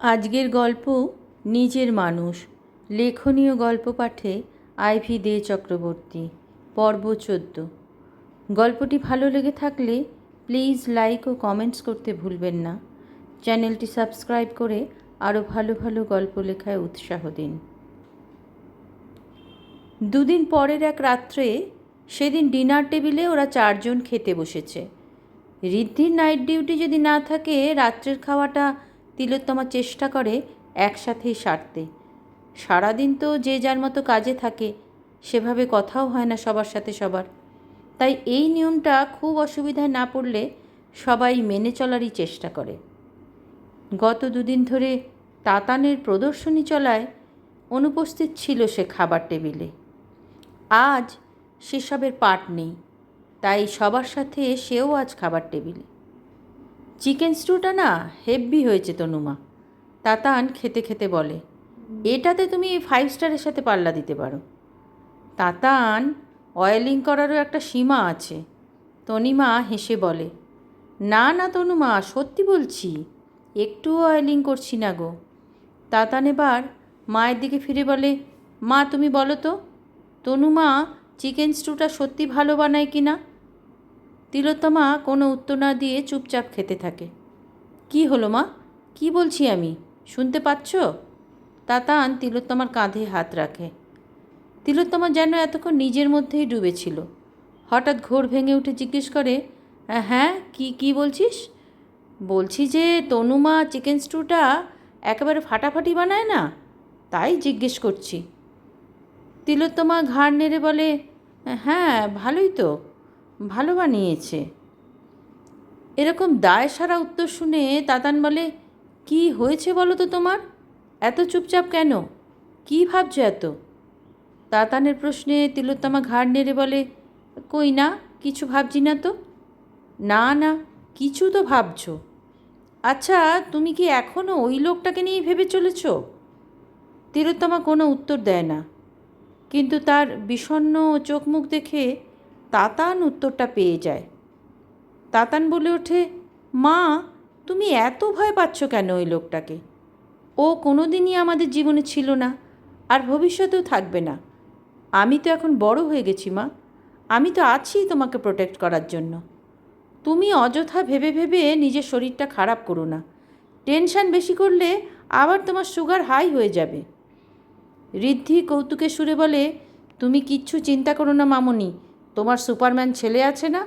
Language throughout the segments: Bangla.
আজকের গল্প নিজের মানুষ। লেখনীয় গল্প পাঠে আইভি দে চক্রবর্তী, পর্ব চোদ্দ। গল্পটি ভালো লেগে থাকলে প্লিজ লাইক ও কমেন্টস করতে ভুলবেন না। চ্যানেলটি সাবস্ক্রাইব করে আরও ভালো ভালো গল্প লেখায় উৎসাহ দিন। দুদিন পরের এক রাত্রে সেদিন ডিনার টেবিলে ওরা চারজন খেতে বসেছে। ঋদ্ধির নাইট ডিউটি যদি না থাকে, রাত্রের খাওয়াটা তিলোত্তমা চেষ্টা করে একসাথেই সারতে। সারাদিন তো যে যার মতো কাজে থাকে, সেভাবে কথাও হয় না সবার সাথে সবার। তাই এই নিয়মটা খুব অসুবিধায় না পড়লে সবাই মেনে চলারই চেষ্টা করে। গত দুদিন ধরে তাতানের প্রদর্শনী চলায় অনুপস্থিত ছিল সে খাবার টেবিলে। আজ সেসবের পাট নেই, তাই সবার সাথে সেও আজ খাবার টেবিলে। চিকেন স্টুটা না হেভি হয়েছে তনুমা। তাতান খেতে খেতে বলে, এটাতে তুমি ফাইভ স্টারের সাথে পাল্লা দিতে পারো। তাতান অয়েলিং করারও একটা সীমা আছে। তনিমা হেসে বলে, না না তনুমা, সত্যি বলছি, একটুও অয়েলিং করছি না গো। তাতান এবার মায়ের দিকে ফিরে বলে, মা, তুমি বলো তো, তনুমা চিকেন স্টুটা সত্যি ভালো বানায় কি না তিলোত্তমা কোনো উত্তর না দিয়ে চুপচাপ খেতে থাকে। কি হলো মা? কি বলছি আমি? শুনতে পাচ্ছ? তাতান তিলোত্তমার কাঁধে হাত রাখে। তিলোত্তমা যেন এতক্ষণ নিজের মধ্যেই ডুবেছিল। হঠাৎ ঘোর ভেঙে উঠে জিজ্ঞেস করে হ্যাঁ কি কি বলছিস? বলছি যে তনুমা চিকেন স্টুটা একেবারে ফাটাফাটি বানায় না? তাই জিজ্ঞেস করছি। তিলোত্তমা ঘাড় নেড়ে বলে হ্যাঁ ভালোই তো। ভালো বানিয়েছে। এরকম দায় সারা উত্তর শুনে তাতান বলে, কি হয়েছে বলো তো তোমার? এত চুপচাপ কেন? কি ভাবছ এত? তাতানের প্রশ্নে তিলোত্তমা ঘাড় নেড়ে বলে, কই না, কিছু ভাবছি না তো? না না, কিছু তো ভাবছ। আচ্ছা তুমি কি এখনও ওই লোকটাকে নিয়েই ভেবে চলেছ? তিলোত্তমা কোনো উত্তর দেয় না। কিন্তু তার বিষণ্ন চোখ মুখ দেখে তাতান উত্তরটা পেয়ে যায়। তাতান বলে ওঠে, মা, তুমি এত ভয় পাচ্ছ কেন ওই লোকটাকে? ও কোনো দিনই আমাদের জীবনে ছিল না আর ভবিষ্যতেও থাকবে না। আমি তো এখন বড় হয়ে গেছি, মা। আমি তো আছি তোমাকে প্রোটেক্ট করার জন্য। তুমি অযথা ভেবে ভেবে নিজের শরীরটা খারাপ করো না। টেনশান বেশি করলে আবার তোমার সুগার হাই হয়ে যাবে। ঋদ্ধি কৌতুকে সুরে বলে, তুমি কিচ্ছু চিন্তা করো না, মামনি। তোমার সুপারম্যান ছেলে আছে না?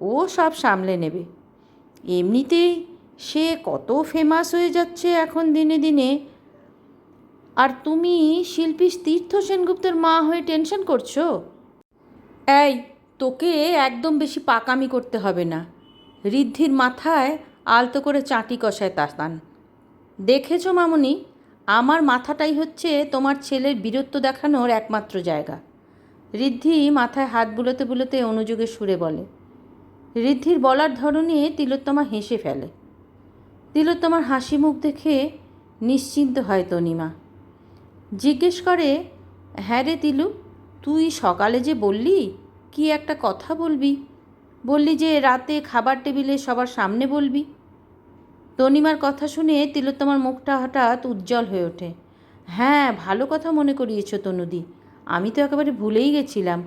ও সব সামলে নেবে। এমনিতেই সে কত ফেমাস হয়ে যাচ্ছে এখন দিনে দিনে। আর তুমি শিল্পী তীর্থ সেনগুপ্তের মা হয়ে টেনশন করছ? এই, তোকে একদম বেশি পাকামি করতে হবে না। ঋদ্ধির মাথায় আলতো করে চাঁটি কষায় তাস্তান দেখেছ মামনি, আমার মাথাটাই হচ্ছে তোমার ছেলের বীরত্ব দেখানোর একমাত্র জায়গা। ঋদ্ধি মাথায় হাত বুলোতে বুলোতে অনুযোগে সুরে বলে, ঋদ্ধির বলার ধরনে তিলোত্তমা হেসে ফেলে। তিলোত্তমার হাসি মুখ দেখে নিশ্চিন্ত হয় তনিমা। জিজ্ঞেস করে হ্যাঁ রে তিলু, তুই সকালে যে বললি, কি একটা কথা বলবি? বললি যে রাতে খাবার টেবিলে সবার সামনে বলবি? তনিমার কথা শুনে তিলোত্তমার মুখটা হঠাৎ উজ্জ্বল হয়ে ওঠে। হ্যাঁ ভালো কথা মনে করিয়েছ তনুদি। আমি তো একেবারে ভুলেই গেছিলাম।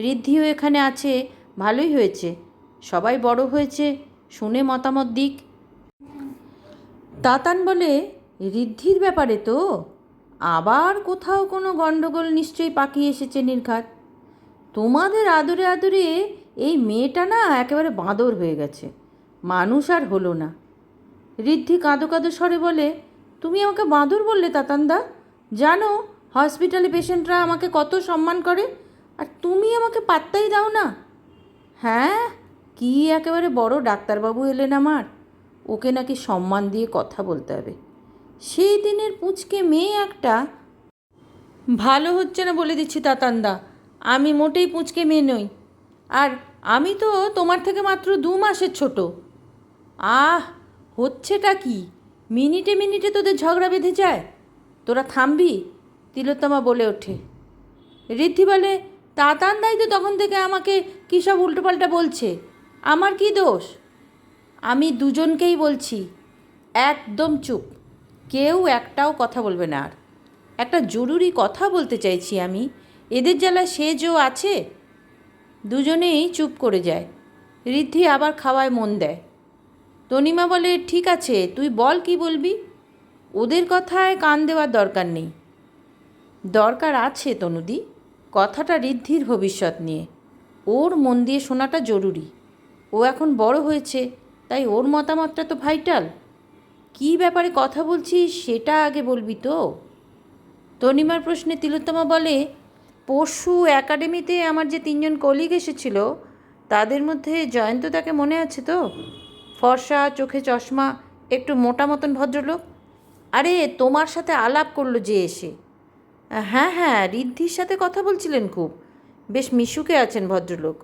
ঋদ্ধিও এখানে আছে, ভালোই হয়েছে। সবাই বড় হয়েছে, শুনে মতামত দিক। তাতান বলে, ঋদ্ধির ব্যাপারে তো? আবার কোথাও কোনো গণ্ডগোল নিশ্চয়ই পাকিয়ে এসেছে নির্ঘাত। তোমাদের আদরে আদরে এই মেয়েটা না একেবারে বাঁদর হয়ে গেছে। মানুষ আর হলো না। ঋদ্ধি কাঁদো কাঁদো স্বরে বলে, তুমি আমাকে বাঁদর বললে, তাতানদা? জানো হসপিটালে পেশেন্টরা আমাকে কত সম্মান করে? আর তুমি আমাকে পাত্তাই দাও না। হ্যাঁ কি একেবারে বড় ডাক্তারবাবু এলেন আমার। ওকে নাকি সম্মান দিয়ে কথা বলতে হবে। সেই দিনের পুচকে মেয়ে একটা। ভালো হচ্ছে না বলে দিচ্ছি তাতান্দা। আমি মোটেই পুচকে মেয়ে নই। আর আমি তো তোমার থেকে মাত্র দু মাসের ছোট। আহ, হচ্ছেটা কি? মিনিটে মিনিটে তোদের ঝগড়া বেঁধে যায়? তোরা থামবি? তিলোত্তমা বলে ওঠে। ঋদ্ধি বলে, তাতান দাই তো তখন থেকে আমাকে কী সব উল্টোপাল্টা বলছে? আমার কি দোষ? আমি দুজনকেই বলছি। একদম চুপ। কেউ একটাও কথা বলবে না আর। একটা জরুরি কথা বলতে চাইছি আমি। এদের জ্বালা সে যে আছে? দুজনেই চুপ করে যায়। ঋদ্ধি আবার খাওয়ায় মন দেয়। তনিমা বলে, ঠিক আছে, তুই বল কি বলবি? ওদের কথায় কান দেওয়ার দরকার নেই। দরকার আছে তনুদি। কথাটা ঋদ্ধির ভবিষ্যৎ নিয়ে। ওর মন দিয়ে শোনাটা জরুরি। ও এখন বড় হয়েছে, তাই ওর মতামতটা তো ভাইটাল। কী ব্যাপারে কথা বলছিস, সেটা আগে বলবি তো। তনিমার প্রশ্নে তিলোত্তমা বলে, পরশু একাডেমিতে আমার যে তিনজন কলিগ এসেছিল, তাদের মধ্যে জয়ন্তদাকে মনে আছে তো? ফর্সা, চোখে চশমা, একটু মোটা মতন ভদ্রলোক। আরে, তোমার সাথে আলাপ করল যে এসে। হ্যাঁ হ্যাঁ ঋদ্ধির সাথে কথা বলছিলেন খুব। বেশ মিশুকে আছেন ভদ্রলোক।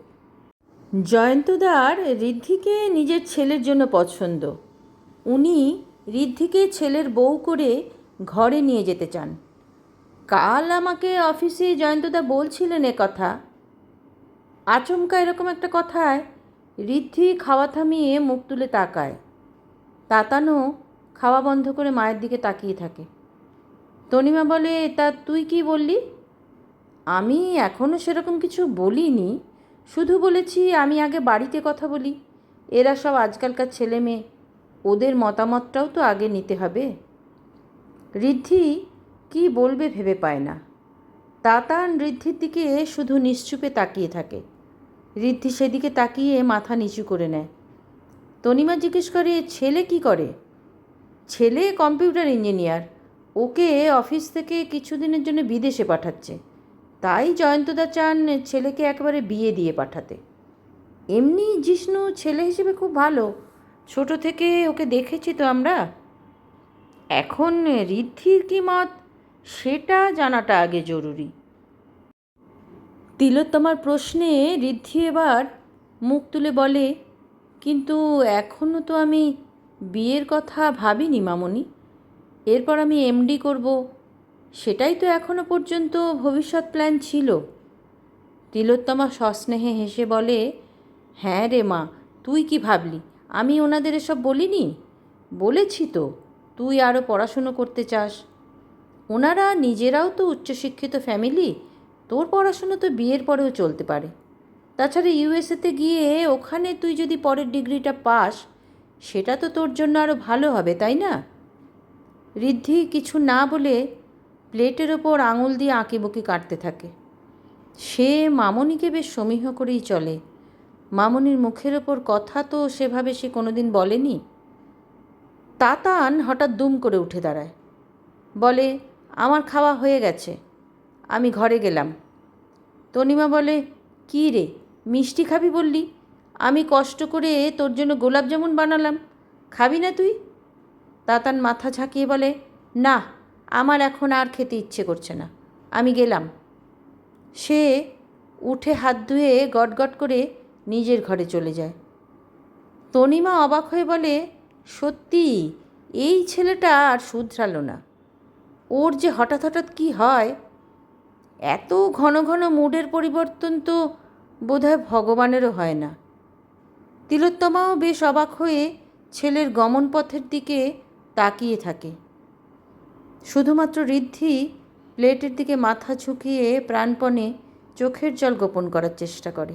জয়ন্তদার ঋদ্ধিকে নিজের ছেলের জন্য পছন্দ। উনি ঋদ্ধিকে ছেলের বউ করে ঘরে নিয়ে যেতে চান। কাল আমাকে অফিসে জয়ন্তদা বলছিলেন এ কথা। আচমকা এরকম একটা কথায় ঋদ্ধি খাওয়া থামিয়ে মুখ তুলে তাকায়। তাতানো খাওয়া বন্ধ করে মায়ের দিকে তাকিয়ে থাকে। তনিমা বলে, তা তুই কি বললি? আমি এখনও সেরকম কিছু বলিনি। শুধু বলেছি আমি আগে বাড়িতে কথা বলি। এরা সব আজকালকার ছেলে মেয়ে। ওদের মতামতটাও তো আগে নিতে হবে। ঋদ্ধি কি বলবে ভেবে পায় না। তাতান ঋদ্ধির দিকে শুধু নিশ্চুপে তাকিয়ে থাকে। ঋদ্ধি সেদিকে তাকিয়ে মাথা নিচু করে নেয়। তনিমা জিজ্ঞেস করে, ছেলে কি করে? ছেলে কম্পিউটার ইঞ্জিনিয়ার। ওকে অফিস থেকে কিছুদিনের জন্য বিদেশে পাঠাচ্ছে। তাই জয়ন্তদা চান ছেলেকে একেবারে বিয়ে দিয়ে পাঠাতে। এমনি জিষ্ণু ছেলে হিসেবে খুব ভালো। ছোট থেকে ওকে দেখেছি তো আমরা। এখন ঋদ্ধির কি মত? সেটা জানাটা আগে জরুরি। তিলোত্তমার প্রশ্নে ঋদ্ধি এবার মুখ তুলে বলে, কিন্তু এখনও তো আমি বিয়ের কথা ভাবিনি মামনি। এরপর আমি এমডি করব। সেটাই তো এখনও পর্যন্ত ভবিষ্যৎ প্ল্যান ছিল। তিলোত্তমা সস্নেহে হেসে বলে হ্যাঁ রে মা, তুই কি ভাবলি? আমি ওনাদের এসব বলিনি? বলেছি তো, তুই আরও পড়াশুনো করতে চাস। ওনারা নিজেরাও তো উচ্চশিক্ষিত ফ্যামিলি, তোর পড়াশুনো তো বিয়ের পরেও চলতে পারে। তাছাড়া ইউএসএতে গিয়ে ওখানে তুই যদি পরের ডিগ্রিটা পাস, সেটা তো তোর জন্য আরও ভালো হবে, তাই না? ঋদ্ধি কিছু না বলে প্লেটের ওপর আঙুল দিয়ে আঁকিবুকি কাটতে থাকে। সে মামনিকে বেশ সমীহ করেই চলে। মামনির মুখের ওপর কথা তো সেভাবে সে কোনোদিন বলেনি? তাতান হঠাৎ দুম করে উঠে দাঁড়ায়। বলে, আমার খাওয়া হয়ে গেছে। আমি ঘরে গেলাম। তনিমা বলে, কী রে, মিষ্টি খাবি বললি? আমি কষ্ট করে তোর জন্য গোলাপ জামুন বানালাম। খাবি না তুই? তাতান মাথা ঝাঁকিয়ে বলে, না, আমার এখন আর খেতে ইচ্ছে করছে না। আমি গেলাম। সে উঠে হাত ধুয়ে গটগট করে নিজের ঘরে চলে যায়। তনিমা অবাক হয়ে বলে, সত্যি, এই ছেলেটা আর শুধরালো না। ওর যে হঠাৎ হঠাৎ কী হয়, এত ঘন ঘন মুডের পরিবর্তন তো বোধহয় ভগবানেরও হয় না। তিলোত্তমাও বেশ অবাক হয়ে ছেলের গমন পথের দিকে তাকিয়ে থাকে। শুধুমাত্র ঋদ্ধি প্লেটের দিকে মাথা ঝুঁকিয়ে প্রাণপণে চোখের জল গোপন করার চেষ্টা করে।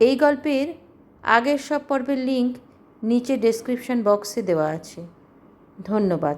এই গল্পের আগের সব পর্বের লিঙ্ক নিচে ডেসক্রিপশন বক্সে দেওয়া আছে। ধন্যবাদ।